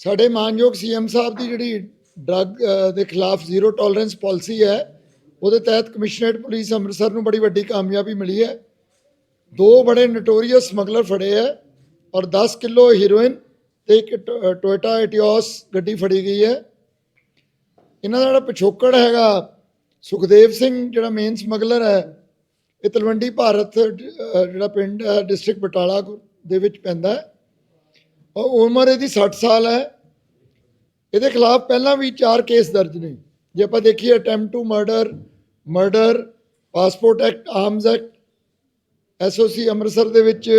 ਸਾਡੇ ਮਾਨਯੋਗ ਸੀਐਮ ਸਾਹਿਬ ਦੀ ਜਿਹੜੀ ਡਰੱਗ ਦੇ ਖਿਲਾਫ ਜ਼ੀਰੋ ਟੋਲਰੈਂਸ ਪਾਲਿਸੀ ਹੈ, ਉਹਦੇ ਤਹਿਤ ਕਮਿਸ਼ਨਰੇਟ ਪੁਲਿਸ ਅੰਮ੍ਰਿਤਸਰ ਨੂੰ ਬੜੀ ਵੱਡੀ ਕਾਮਯਾਬੀ ਮਿਲੀ ਹੈ। ਦੋ ਬੜੇ ਨਟੋਰੀਅਸ ਸਮਗਲਰ ਫੜੇ ਹੈ ਔਰ 10 ਕਿਲੋ ਹੀਰੋਇਨ ਤੇ ਇੱਕ ਟੋਇਟਾ ਐਟਿਓਸ ਗੱਡੀ ਫੜੀ ਗਈ ਹੈ। ਇਹਨਾਂ ਦਾ ਜਿਹੜਾ ਪਿਛੋਕੜ ਹੈਗਾ, ਸੁਖਦੇਵ ਸਿੰਘ ਜਿਹੜਾ ਮੇਨ ਸਮਗਲਰ ਹੈ, ਇਹ ਤਲਵੰਡੀ ਭਾਰਤ ਜਿਹੜਾ ਪਿੰਡ ਹੈ ਡਿਸਟ੍ਰਿਕਟ ਬਟਾਲਾ ਦੇ ਵਿੱਚ ਪੈਂਦਾ ਹੈ। ਔਰ ਉਮਰ ਇਹਦੀ 60 ਸਾਲ ਹੈ। ਇਹਦੇ ਖਿਲਾਫ ਪਹਿਲਾਂ ਵੀ ਚਾਰ ਕੇਸ ਦਰਜ ਨੇ। ਜੇ ਆਪਾਂ ਦੇਖੀਏ attempt to murder murder passport act arms act SOC Amritsar ਦੇ ਵਿੱਚ,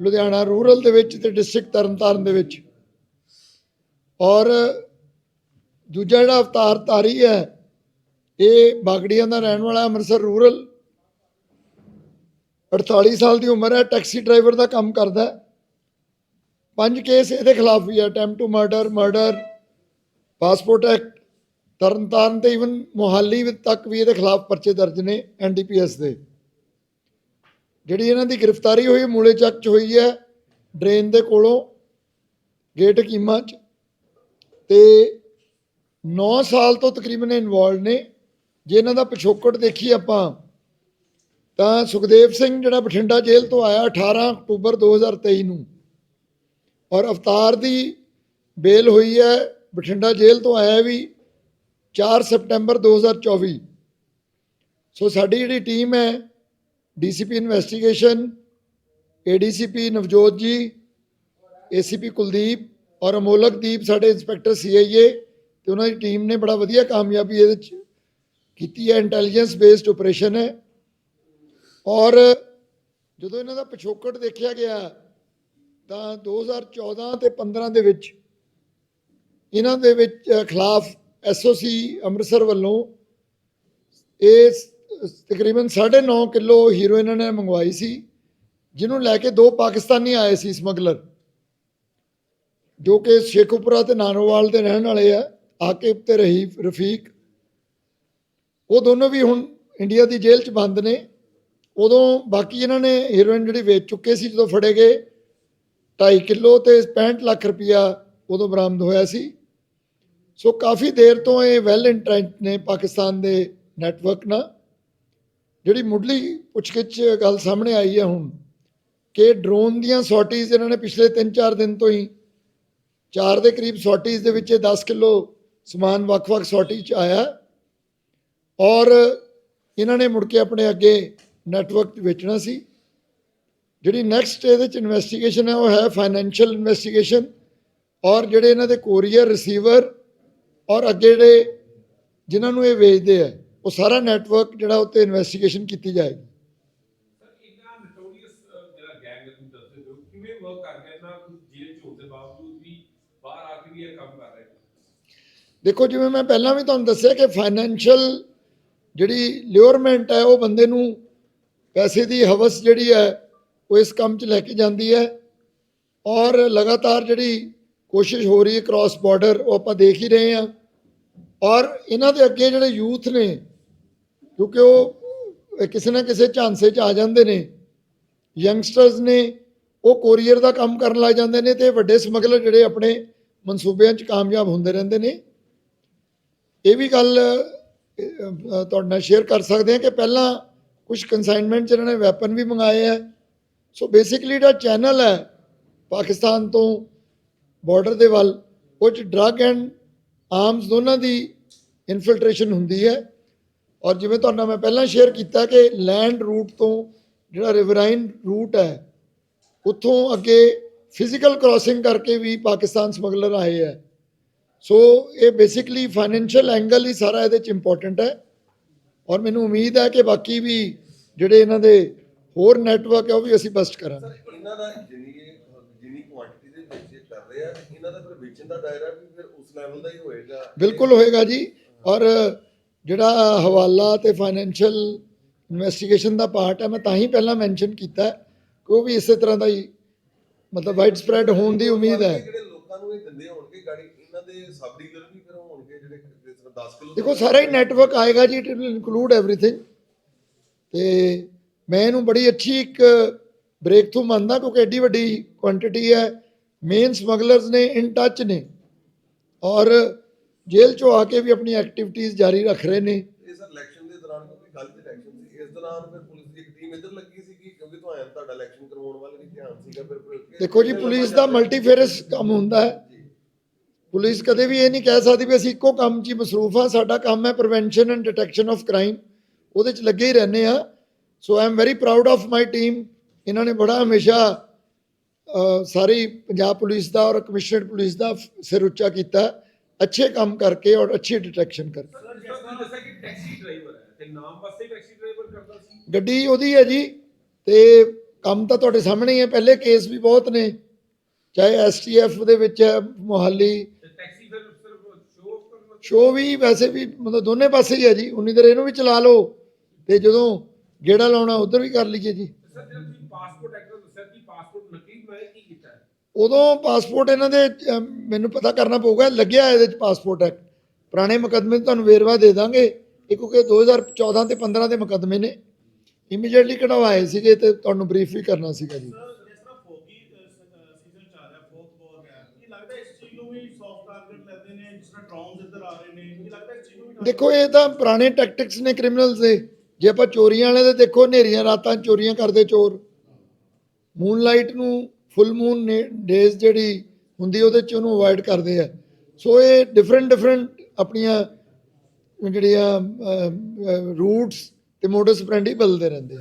ਲੁਧਿਆਣਾ ਰੂਰਲ ਦੇ ਵਿੱਚ ਤੇ ਡਿਸਟ੍ਰਿਕਟ ਤਰਨਤਾਰਨ ਦੇ ਵਿੱਚ। ਔਰ ਦੂਜਾ ਜਿਹੜਾ ਅਵਤਾਰ ਤਾਰੀ ਹੈ, ਇਹ ਬਾਗੜੀਆਂ ਦਾ ਰਹਿਣ ਵਾਲਾ ਅੰਮ੍ਰਿਤਸਰ ਰੂਰਲ। 48 ਸਾਲ ਦੀ ਉਮਰ ਹੈ, ਟੈਕਸੀ ਡਰਾਈਵਰ ਦਾ ਕੰਮ ਕਰਦਾ ਹੈ। ਪੰਜ ਕੇਸ ਇਹਦੇ ਖਿਲਾਫ ਵੀ ਹੈ, attempt to murder murder, passport act, Tarn Taran ਤੇ ਇਵਨ ਮੋਹਾਲੀ ਤੱਕ ਵੀ ਇਹਦੇ ਖਿਲਾਫ ਪਰਚੇ ਦਰਜ ਨੇ ਐਨਡੀਪੀਐਸ ਦੇ। ਜਿਹੜੀ ਇਹਨਾਂ ਦੀ ਗ੍ਰਿਫਤਾਰੀ ਹੋਈ, ਮੂਲੇ ਚੱਕ ਚ ਹੋਈ ਹੈ, ਡਰੇਨ ਦੇ ਕੋਲੋਂ, ਗੇਟ ਕੀਮਾ ਚ। ਤੇ 9 ਸਾਲ ਤੋਂ ਤਕਰੀਬਨ ਇਨਵੋਲਡ ਨੇ। ਜੇ ਇਹਨਾਂ ਦਾ ਪਿਛੋਕੜ ਦੇਖੀ ਆਪਾਂ, ਤਾਂ ਸੁਖਦੇਵ ਸਿੰਘ ਜਿਹੜਾ ਬਠਿੰਡਾ ਜੇਲ੍ਹ ਤੋਂ ਆਇਆ 18 ਅਕਤੂਬਰ 2023 ਨੂੰ, ਔਰ ਅਵਤਾਰ ਦੀ ਬੇਲ ਹੋਈ ਹੈ, ਬਠਿੰਡਾ ਜੇਲ੍ਹ ਤੋਂ ਆਇਆ ਵੀ 4 ਸਤੰਬਰ 2024 ਸੋ ਸਾਡੀ ਜਿਹੜੀ ਟੀਮ ਹੈ ਡੀਸੀਪੀ ਇਨਵੈਸਟੀਗੇਸ਼ਨ ਏਡੀਸੀਪੀ ਨਵਜੋਤ ਜੀ ਏਸੀਪੀ ਕੁਲਦੀਪ ਔਰ ਅਮੋਲਕਦੀਪ, ਸਾਡੇ ਇੰਸਪੈਕਟਰ ਸੀਆਈਏ ਤੇ ਉਹਨਾਂ ਦੀ ਟੀਮ ਨੇ ਬੜਾ ਵਧੀਆ ਕਾਮਯਾਬੀ ਇਹਦੇ ਚ ਕੀਤੀ ਹੈ ਇੰਟੈਲੀਜੈਂਸ ਬੇਸਡ ਆਪਰੇਸ਼ਨ ਹੈ। ਔਰ ਜਦੋਂ ਇਹਨਾਂ ਦਾ ਪਿਛੋਕੜ ਦੇਖਿਆ ਗਿਆ ਤਾਂ 2014 ਤੇ 15 ਦੇ ਵਿੱਚ ਇਹਨਾਂ ਦੇ ਵਿੱਚ ਅ, ਖਿਲਾਫ ਐਸਓਸੀ ਅੰਮ੍ਰਿਤਸਰ ਵੱਲੋਂ ਇਹ ਸ- ਤਕਰੀਬਨ 9.5 ਕਿਲੋ ਹੀਰੋਇਨ ਇਹਨਾਂ ਨੇ ਮੰਗਵਾਈ ਸੀ ਜਿਹਨੂੰ ਲੈ ਕੇ ਦੋ ਪਾਕਿਸਤਾਨੀ ਆਏ ਸੀ ਸਮਗਲਰ ਜੋ ਕਿ ਸ਼ੇਖੂਪੁਰਾ ਤੇ ਨਾਨੋਵਾਲ ਦੇ ਰਹਿਣ ਵਾਲੇ ਆ। ਆਕਿਬ ਤੇ ਰਹੀਫ, ਰਫੀਕ। ਉਹ ਦੋਨੋਂ ਵੀ ਹੁਣ ਇੰਡੀਆ ਦੀ ਜੇਲ੍ਹ 'ਚ ਬੰਦ ਨੇ। ਉਦੋਂ ਬਾਕੀ ਇਹਨਾਂ ਨੇ ਹੀਰੋਇਨ ਜਿਹੜੀ ਵੇਚ ਚੁੱਕੇ ਸੀ, ਜਦੋਂ ਫੜੇ ਗਏ 2.5 ਕਿਲੋ ਤੇ 65 ਲੱਖ ਰੁਪਇਆ ਉਦੋਂ ਬਰਾਮਦ ਹੋਇਆ ਸੀ। ਸੋ ਕਾਫੀ ਦੇਰ ਤੋਂ ਇਹ ਵੈਲ ਇੰਟਰੈਂਚ ਨੇ ਪਾਕਿਸਤਾਨ ਦੇ ਨੈਟਵਰਕ ਨਾਲ। ਜਿਹੜੀ ਮੁੱਢਲੀ ਪੁੱਛਗਿੱਛ ਗੱਲ ਸਾਹਮਣੇ ਆਈ ਹੈ ਹੁਣ, ਕਿ ਡਰੋਨ ਦੀਆਂ ਸੌਟੀਜ਼ ਇਹਨਾਂ ਨੇ ਪਿਛਲੇ 3-4 ਦਿਨ ਤੋਂ ਹੀ, ਚਾਰ ਦੇ ਕਰੀਬ ਸੌਟੀਜ਼ ਦੇ ਵਿੱਚ ਇਹ 10 ਕਿਲੋ ਸਮਾਨ ਵੱਖ-ਵੱਖ ਸੌਟੀ ਚ ਆਇਆ। ਔਰ ਇਹਨਾਂ ਨੇ ਮੁੜ ਕੇ ਆਪਣੇ ਅੱਗੇ ਨੈਟਵਰਕ ਵੇਚਣਾ ਸੀ। ਜਿਹੜੀ ਨੈਕਸਟ ਇਹਦੇ ਚ ਇਨਵੈਸਟੀਗੇਸ਼ਨ ਹੈ, ਉਹ ਹੈ ਫਾਈਨੈਂਸ਼ੀਅਲ ਇਨਵੈਸਟੀਗੇਸ਼ਨ ਔਰ ਜਿਹੜੇ ਇਹਨਾਂ ਦੇ ਕੋਰੀਅਰ ਰਿਸੀਵਰ ਔਰ ਅੱਗੇ ਜਿਹੜੇ ਜਿਨ੍ਹਾਂ ਨੂੰ ਇਹ ਵੇਚਦੇ ਆ, ਉਹ ਸਾਰਾ ਨੈਟਵਰਕ ਜਿਹੜਾ ਉੱਤੇ ਇਨਵੈਸਟੀਗੇਸ਼ਨ ਕੀਤੀ ਜਾਏਗੀ। ਕੰਮ ਦੇਖੋ, ਜਿਵੇਂ ਮੈਂ ਪਹਿਲਾਂ ਵੀ ਤੁਹਾਨੂੰ ਦੱਸਿਆ ਕਿ ਫਾਈਨੈਂਸ਼ੀਅਲ ਜਿਹੜੀ ਲਿਓਰਮੈਂਟ ਹੈ, ਉਹ ਬੰਦੇ ਨੂੰ ਪੈਸੇ ਦੀ ਹਵਸ ਜਿਹੜੀ ਹੈ, ਉਹ ਇਸ ਕੰਮ 'ਚ ਲੈ ਕੇ ਜਾਂਦੀ ਹੈ ਔਰ ਲਗਾਤਾਰ ਜਿਹੜੀ ਕੋਸ਼ਿਸ਼ ਹੋ ਰਹੀ ਹੈ ਕ੍ਰਾਸ ਬਾਰਡਰ ਉਹ ਆਪਾਂ ਦੇਖ ਹੀ ਰਹੇ ਹਾਂ ਔਰ ਇਹਨਾਂ ਦੇ ਅੱਗੇ ਜਿਹੜੇ ਯੂਥ ਨੇ, ਕਿਉਂਕਿ ਉਹ ਕਿਸੇ ਨਾ ਕਿਸੇ ਝਾਂਸੇ 'ਚ ਆ ਜਾਂਦੇ ਨੇ ਯੰਗਸਟਰਸ ਨੇ, ਉਹ ਕੋਰੀਅਰ ਦਾ ਕੰਮ ਕਰਨ ਲੱਗ ਜਾਂਦੇ ਨੇ ਤੇ ਵੱਡੇ ਸਮਗਲਰ ਜਿਹੜੇ ਆਪਣੇ ਮਨਸੂਬਿਆਂ 'ਚ ਕਾਮਯਾਬ ਹੁੰਦੇ ਰਹਿੰਦੇ ਨੇ। ਇਹ ਵੀ ਗੱਲ ਤੁਹਾਡੇ ਨਾਲ ਸ਼ੇਅਰ ਕਰ ਸਕਦੇ ਹਾਂ ਕਿ ਪਹਿਲਾਂ ਕੁਝ ਕਨਸਾਈਨਮੈਂਟ 'ਚ ਇਹਨਾਂ ਨੇ ਵੈਪਨ ਵੀ ਮੰਗਾਏ ਆ ਸੋ ਬੇਸਿਕਲੀ ਜਿਹੜਾ ਚੈਨਲ ਹੈ ਪਾਕਿਸਤਾਨ ਤੋਂ ਬਾਰਡਰ ਦੇ ਵੱਲ, ਉਹ 'ਚ ਡਰੱਗ ਐਂਡ ਆਰਮਸ ਦੋਨਾਂ ਦੀ ਇਨਫਿਲਟ੍ਰੇਸ਼ਨ ਹੁੰਦੀ ਹੈ। ਔਰ ਜਿਵੇਂ ਤੁਹਾਡੇ ਮੈਂ ਪਹਿਲਾਂ ਸ਼ੇਅਰ ਕੀਤਾ ਕਿ ਲੈਂਡ ਰੂਟ ਤੋਂ ਜਿਹੜਾ ਰਿਵਰਾਈਨ ਰੂਟ ਹੈ, ਉੱਥੋਂ ਅੱਗੇ ਫਿਜ਼ੀਕਲ ਕ੍ਰਾਸਿੰਗ ਕਰਕੇ ਵੀ ਪਾਕਿਸਤਾਨ ਸਮਗਲਰ ਆਏ ਹੈ। ਸੋ ਇਹ ਬੇਸਿਕਲੀ ਫਾਈਨੈਂਸ਼ੀਅਲ ਐਂਗਲ ਹੀ ਸਾਰਾ ਇਹਦੇ ਚ ਇੰਪੋਰਟੈਂਟ ਹੈ। ਔਰ ਮੈਨੂੰ ਉਮੀਦ ਹੈ ਕਿ ਬਾਕੀ ਵੀ ਜਿਹੜੇ ਇਹਨਾਂ ਦੇ ਹੋਰ ਨੈਟਵਰਕ ਹੈ ਉਹ ਵੀ ਅਸੀਂ ਬਸਟ ਕਰਾਂਗੇ। ਸਰ ਇਹਨਾਂ ਦਾ ਜਿੰਨੀ ਇਹ ਜਿੰਨੀ ਕੁਆਂਟੀਟੀ ਦੇ ਵਿੱਚ ਇਹ ਕਰ ਰਹੇ ਆ ਇਹਨਾਂ ਦਾ ਫਿਰ ਵੇਚਣ ਦਾ ਦਾਇਰਾ ਵੀ ਫਿਰ ਉਸ ਲੈਵਲ ਦਾ ਹੀ ਹੋਏਗਾ। ਬਿਲਕੁਲ ਹੋਏਗਾ ਜੀ। ਔਰ ਜਿਹੜਾ ਹਵਾਲਾ ਤੇ ਫਾਈਨੈਂਸ਼ੀਅਲ ਇਨਵੈਸਟੀਗੇਸ਼ਨ ਦਾ ਪਾਰਟ ਹੈ ਮੈਂ ਤਾਂ ਹੀ ਪਹਿਲਾਂ ਮੈਂਸ਼ਨ ਕੀਤਾ ਕਿ ਉਹ ਵੀ ਇਸੇ ਤਰ੍ਹਾਂ ਦਾ ਹੀ ਮਤਲਬ ਵਾਈਡ ਸਪਰੈਡ ਹੋਣ ਦੀ ਉਮੀਦ ਹੈ। ਜਿਹੜੇ ਲੋਕਾਂ ਨੂੰ ਇਹ ਦਿੰਦੇ ਹੋਣਗੇ ਗਾੜੀ ਇਹਨਾਂ ਇਹਨਾਂ ਦੇ ਸਬ ਡੀਲਰ ਵੀ ਫਿਰ ਹੋਣਗੇ ਜਿਹੜੇ ਜਿਸ ਤਰ੍ਹਾਂ 10 ਕਿਲੋ ਦੇਖੋ ਸਾਰਾ ਹੀ ਨੈਟਵਰਕ ਆਏਗਾ ਜੀ ਇਟ ਵਿਲ ਇਨਕਲੂਡ ਐਵਰੀਥਿੰਗ ਤੇ ਮੈਂ ਇਹਨੂੰ ਬੜੀ ਅੱਛੀ ਇੱਕ ਬ੍ਰੇਕ ਥਰੂ ਮੰਨਦਾ ਕਿਉਂਕਿ ਐਡੀ ਵੱਡੀ ਕੁਆਂਟੀਟੀ ਹੈ। ਮੇਨ ਸਮਗਲਰਸ ਨੇ ਇਨ ਟੱਚ ਨੇ। ਔਰ ਜੇਲ੍ਹ ਚੋਂ ਆ ਕੇ ਵੀ ਆਪਣੀ ਐਕਟੀਵਿਟੀਜ਼ ਜਾਰੀ ਰੱਖ ਰਹੇ ਨੇ। ਇਹ ਸਰ ਇਲੈਕਸ਼ਨ ਦੇ ਦੌਰਾਨ ਕਿਉਂਕਿ ਕੱਲ ਦੀ ਇਲੈਕਸ਼ਨ ਸੀ। ਇਸ ਦੌਰਾਨ ਫਿਰ ਪੁਲਿਸ ਦੀ ਇੱਕ ਟੀਮ ਇੱਧਰ ਲੱਗੀ ਸੀ ਕਿਉਂਕਿ ਤੁਹਾਡਾ ਤੁਹਾਡਾ ਇਲੈਕਸ਼ਨ ਕਰਵਾਉਣ ਵੱਲ ਵੀ ਧਿਆਨ ਸੀਗਾ। ਫਿਰ ਫਿਰ- ਦੇਖੋ ਜੀ ਪੁਲਿਸ ਦਾ ਮਲਟੀਫੇਰਸ ਕੰਮ ਹੁੰਦਾ ਹੈ। ਪੁਲਿਸ ਕਦੇ ਵੀ ਇਹ ਨਹੀਂ ਕਹਿ ਸਕਦੀ ਵੀ ਅਸੀਂ ਇੱਕੋ ਕੰਮ 'ਚ ਹੀ ਮਸਰੂਫ ਹਾਂ। ਸਾਡਾ ਕੰਮ ਹੈ prevention and detection of crime ਉਹਦੇ 'ਚ ਲੱਗੇ ਹੀ ਰਹਿੰਦੇ ਆ so I am very proud of my team ਇਹਨਾਂ ਨੇ ਬੜਾ ਹਮੇਸ਼ਾ ਸਾਰੀ ਪੰਜਾਬ ਪੁਲਿਸ ਦਾ ਔਰ ਕਮਿਸ਼ਨਰਡ ਪੁਲਿਸ ਦਾ ਸਿਰ ਉੱਚਾ ਕੀਤਾ ਅੱਛੇ ਕੰਮ ਕਰਕੇ ਔਰ ਅੱਛੀ ਡਿਟੈਕਸ਼ਨ ਕਰਕੇ। ਸਰ ਜਿਸ ਤਰ੍ਹਾਂ ਦੱਸਿਆ ਕਿ ਟੈਕਸੀ ਡਰਾਈਵਰ ਹੈ ਤੇ ਨਾਮ ਵਾਸਤੇ ਟੈਕਸੀ ਡਰਾਈਵਰ ਕਰਦਾ ਸੀ। ਗੱਡੀ ਉਹਦੀ ਹੈ ਜੀ ਤੇ ਕੰਮ ਤਾਂ ਤੁਹਾਡੇ ਸਾਹਮਣੇ ਹੀ ਹੈ। ਪਹਿਲੇ ਕੇਸ ਵੀ ਬਹੁਤ ਨੇ ਚਾਹੇ ਐਸਟੀਐਫ ਦੇ ਵਿੱਚ ਹੈ ਮੋਹਾਲੀ ਤੇ ਟੈਕਸੀ ਫਿਰ ਸਿਰਫ ਸ਼ੋਅ ਕਰਨ ਸ਼ੋ ਵੀ ਵੈਸੇ ਵੀ ਮਤਲਬ ਦੋਨੇ ਪਾਸੇ ਹੀ ਹੈ ਜੀ। ਉਨੀ ਦੇਰ ਇਹਨੂੰ ਵੀ ਚਲਾ ਲਓ ਤੇ ਜਦੋਂ ਗੇੜਾ ਲਾਉਣਾ ਉਧਰ ਵੀ ਕਰ ਲਈਏ ਜੀ। ਸਰ ਜਿਹੜਾ ਤੁਸੀਂ ਪਾਸਪੋਰਟ ਐਕਟ ਦਾ ਦੱਸਿਆ ਕਿ ਪਾਸਪੋਰਟ ਨਕਲੀ ਬਣਾਇਆ ਕੀ ਕੀਤਾ ਹੈ? ਉਦੋਂ ਪਾਸਪੋਰਟ ਇਹਨਾਂ ਦੇ ਮੈਨੂੰ ਪਤਾ ਕਰਨਾ ਪਊਗਾ ਲੱਗਿਆ ਇਹਦੇ ਚ ਪਾਸਪੋਰਟ ਐਕਟ ਪੁਰਾਣੇ ਮੁਕੱਦਮੇ ਤੁਹਾਨੂੰ ਵੇਰਵਾ ਦੇ ਦਾਂਗੇ। ਇਹ ਕਿਉਂਕਿ 2014 ਤੇ 15 ਦੇ ਮੁਕੱਦਮੇ ਨੇ। ਇਮੀਡੀਏਟਲੀ ਕਢਵਾਏ ਸੀਗੇ ਤੇ ਤੁਹਾਨੂੰ ਬਰੀਫ ਵੀ ਕਰਨਾ ਸੀਗਾ ਜੀ। ਸਰ ਜਿਸ ਤਰ੍ਹਾਂ ਫੋਗੀ ਸੀਜ਼ਨ ਚੱਲ ਰਿਹਾ ਫੋਕ ਬੋਰ ਹੈ ਕੀ ਲੱਗਦਾ ਇਸ ਚੀਜ਼ ਨੂੰ ਵੀ ਸੌਫਟ ਟਾਰਗੇਟ ਲੈਂਦੇ ਨੇ, ਜਿਸ ਤਰ੍ਹਾਂ ਡਰੋਨਸ ਇੱਧਰ ਆ ਰਹੇ ਨੇ ਕੀ ਲੱਗਦਾ ਇਸ ਚੀਜ਼ ਨੂੰ ਵੀ ਦੇਖੋ, ਇਹ ਤਾਂ ਪੁਰਾਣੇ ਟੈਕਟਿਕਸ ਨੇ ਕ੍ਰਿਮੀਨਲਸ ਦੇ। ਜੇ ਆਪਾਂ ਚੋਰੀਆਂ ਵਾਲੇ ਦੇ ਦੇਖੋ, ਹਨੇਰੀਆਂ, ਰਾਤਾਂ 'ਚ ਚੋਰੀਆਂ ਕਰਦੇ ਚੋਰ। ਮੂਨਲਾਈਟ ਨੂੰ ਫੁੱਲ ਮੂਨ ਡੇਜ਼ ਜਿਹੜੀ ਹੁੰਦੀ ਉਹਦੇ 'ਚ ਉਹਨੂੰ ਅਵੋਇਡ ਕਰਦੇ ਆ। ਸੋ ਇਹ ਡਿਫਰੈਂਟ ਡਿਫਰੈਂਟ ਆਪਣੀਆਂ, ਜਿਹੜੀਆਂ ਰੂਟਸ ਤੇ ਮੋਡਸ ਆਪਰੈਂਡੀ ਬਦਲਦੇ ਰਹਿੰਦੇ ਆ।